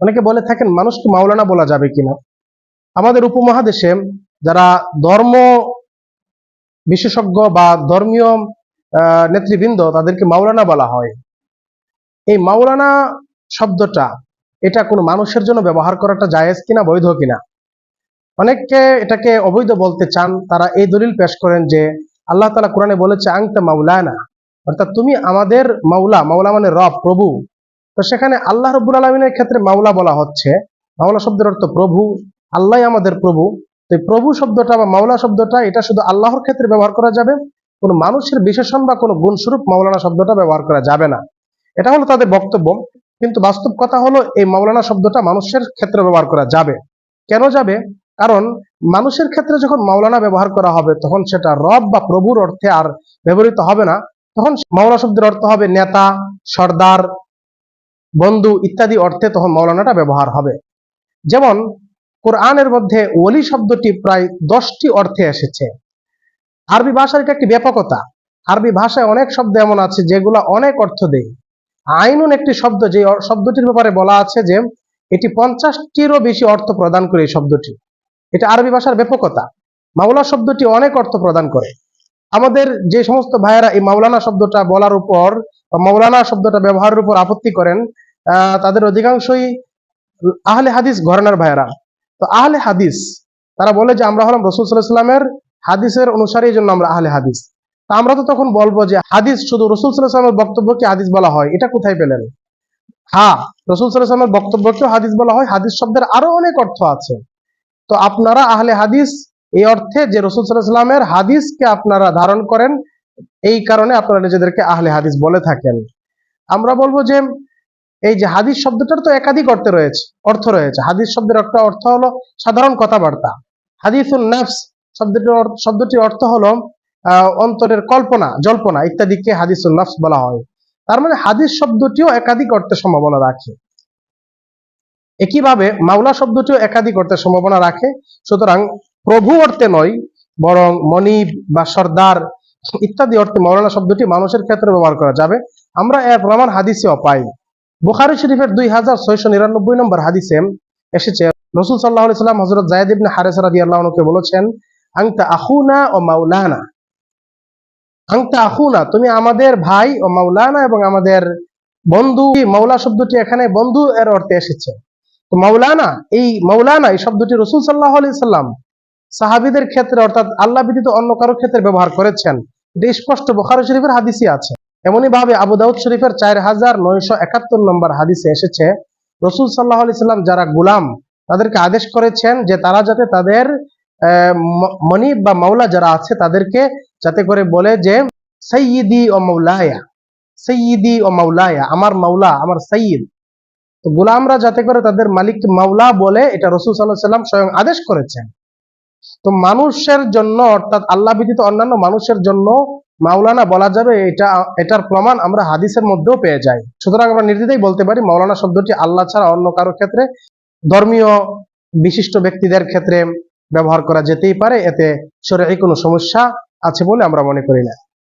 অনেকে বলে থাকেন, মানুষকে মাওলানা বলা যাবে কিনা? আমাদের উপমহাদেশে যারা ধর্ম বিশেষজ্ঞ বা ধর্মীয় নেতৃবৃন্দ, তাদেরকে মাওলানা বলা হয়। এই মাওলানা শব্দটা, এটা কোনো মানুষের জন্য ব্যবহার করাটা জায়েজ কিনা, বৈধ কিনা? অনেকে এটাকে অবৈধ বলতে চান, তারা এই দলিল পেশ করেন যে, আল্লাহ তালা কোরআনে বলেছে আংতা মাওলানা। অর্থাৎ তুমি আমাদের মাওলা মাওলা মানে রব, প্রভু। তো সেখানে আল্লাহ রব্বুল আলমিনের ক্ষেত্রে মাওলা বলা হচ্ছে, মাওলা শব্দের অর্থ প্রভু, আল্লাহ আমাদের প্রভু। তো প্রভু শব্দটা বা মাওলা শব্দটা, এটা শুধু আল্লাহর ক্ষেত্রে ব্যবহার করা যাবে, কোনো মানুষের বিশেষণ বা কোনো গুণস্বরূপ মাওলানা শব্দটা ব্যবহার করা যাবে না। এটা হলো তাদের বক্তব্য, কিন্তু বাস্তব কথা হলো এই মাওলানা শব্দটা মানুষের ক্ষেত্রে ব্যবহার করা যাবে। কেন যাবে? কারণ মানুষের ক্ষেত্রে যখন মাওলানা ব্যবহার করা হবে, তখন সেটা রব বা প্রভুর অর্থে আর ব্যবহৃত হবে না। তখন মাওলা শব্দের অর্থ হবে নেতা, সর্দার বন্ধু ইত্যাদি অর্থে তখন মাওলানাটা ব্যবহার হবে। যেমন, কোরআনের মধ্যে ওলি শব্দটি প্রায় দশটি অর্থে এসেছে। আরবি ভাষার এটা একটি ব্যাপকতা। আরবি ভাষায় অনেক শব্দ এমন আছে যেগুলো অনেক অর্থ দেয়। আইনুন একটি শব্দ যে শব্দটির ব্যাপারে বলা আছে যে, এটি পঞ্চাশটিরও বেশি অর্থ প্রদান করে এই শব্দটি। এটা আরবি ভাষার ব্যাপকতা। মাওলা শব্দটি অনেক অর্থ প্রদান করে। আমাদের যে সমস্ত ভাইয়েরা এই মাওলানা শব্দটা বলার উপর মাওলানা শব্দটা ব্যবহারের উপর আপত্তি করেন তাদের অধিকাংশই আহলে হাদিস ঘরানার ভাইয়েরা। তো আহলে হাদিস, তারা বলে যে আমরা হলাম রসুল সাল্লাহ সাল্লামের হাদিসের অনুসারী জন্য আমরা আহলে হাদিস। তা আমরা তো তখন বলব যে হাদিস শুধু রসুল সাল্লাহ সাল্লামের বক্তব্যকে হাদিস বলা হয়, এটা কোথায় পেলেন? হ্যাঁ রসুল সাল্লাহ সাল্লামের বক্তব্যকেও হাদিস বলা হয়, হাদিস শব্দের আরও অনেক অর্থ আছে। তো আপনারা আহলে হাদিস এই অর্থে যে রসুল সাল্লামের হাদিসকে আপনারা ধারণ করেন, এই কারণে আপনারা নিজেদেরকে আহলে হাদিস বলে থাকেন। আমরা বলব যে, এই যে হাদিস শব্দটার তো একাধিক অর্থ রয়েছে অর্থ রয়েছে। হাদিস শব্দের একটা অর্থ হলো সাধারণ কথাবার্তা। হাদিসুল নাফস শব্দটির শব্দটির অর্থ হলো অন্তরের কল্পনা, জল্পনা ইত্যাদিকে হাদিসুল নাফস বলা হয়। তার মানে হাদিস শব্দটিও একাধিক অর্থের সম্ভাবনা রাখে। একইভাবে মাওলা শব্দটিও একাধিক অর্থের সম্ভাবনা রাখে। সুতরাং প্রভু অর্থে নয়, বরং মনিব বা সর্দার ইত্যাদি অর্থে মাওলানা শব্দটি মানুষের ক্ষেত্রে ব্যবহার করা যাবে। আমরা এর প্রমাণ হাদিসেও পাই। বুখারি শরীফের দুই হাজার ছয়শো নিরানব্বই নম্বর হাদিসে এসেছে, রসুল সাল্লাহ সাল্লাম হজরত জায়দ ইবনে হারেস রাদি বলেছেন, আংতা আহুনা ও মাওলানা। আংতা আহুনা তুমি আমাদের ভাই ও মাওলানা এবং আমাদের বন্ধু। মাওলা শব্দটি এখানে বন্ধু এর অর্থে এসেছে। মাওলানা, এই মাওলানা, এই শব্দটি রসুল সাল্লাহ আলি সাল্লাম সাহাবিদের ক্ষেত্রে অর্থাৎ আল্লাহ ব্যতীত অন্য কারও ক্ষেত্রে ব্যবহার করেছেন। এটা স্পষ্ট বোখারি শরীফের হাদিসই আছে। এমনই ভাবে আবু দাউদ শরীফের চার হাজার নয়শো একাত্তর নম্বর হাদিসে এসেছে রসুল সাল্লাহ আলি সাল্লাম যারা গুলাম তাদেরকে আদেশ করেছেন যে তারা যাতে তাদের আহ, ম- মনিব বা মাওলা যারা আছে তাদেরকে যাতে করে বলে যে সৈয়দি ও মৌলায়া সৈয়দি ও মৌলায়া আমার মাওলা আমার সৈয়দ তো গুলামরা যাতে করে তাদের মালিক মাওলা বলে এটা রসুল সাল্লাহ সাল্লাম স্বয়ং আদেশ করেছেন। তো মানুষের জন্য, অর্থাৎ আল্লাহ ব্যতীত অন্যান্য মানুষের জন্য মাওলানা বলা যাবে, এটা, এটার প্রমাণ আমরা হাদিসের মধ্যেও পেয়ে যাই। সুতরাং আমরা নির্দ্বিধাই বলতে পারি, মাওলানা শব্দটি আল্লাহ ছাড়া অন্য কারও ক্ষেত্রে, ধর্মীয় বিশিষ্ট ব্যক্তিদের ক্ষেত্রে ব্যবহার করা যেতেই পারে, এতে শরীরে কোনো সমস্যা আছে বলে আমরা মনে করি না।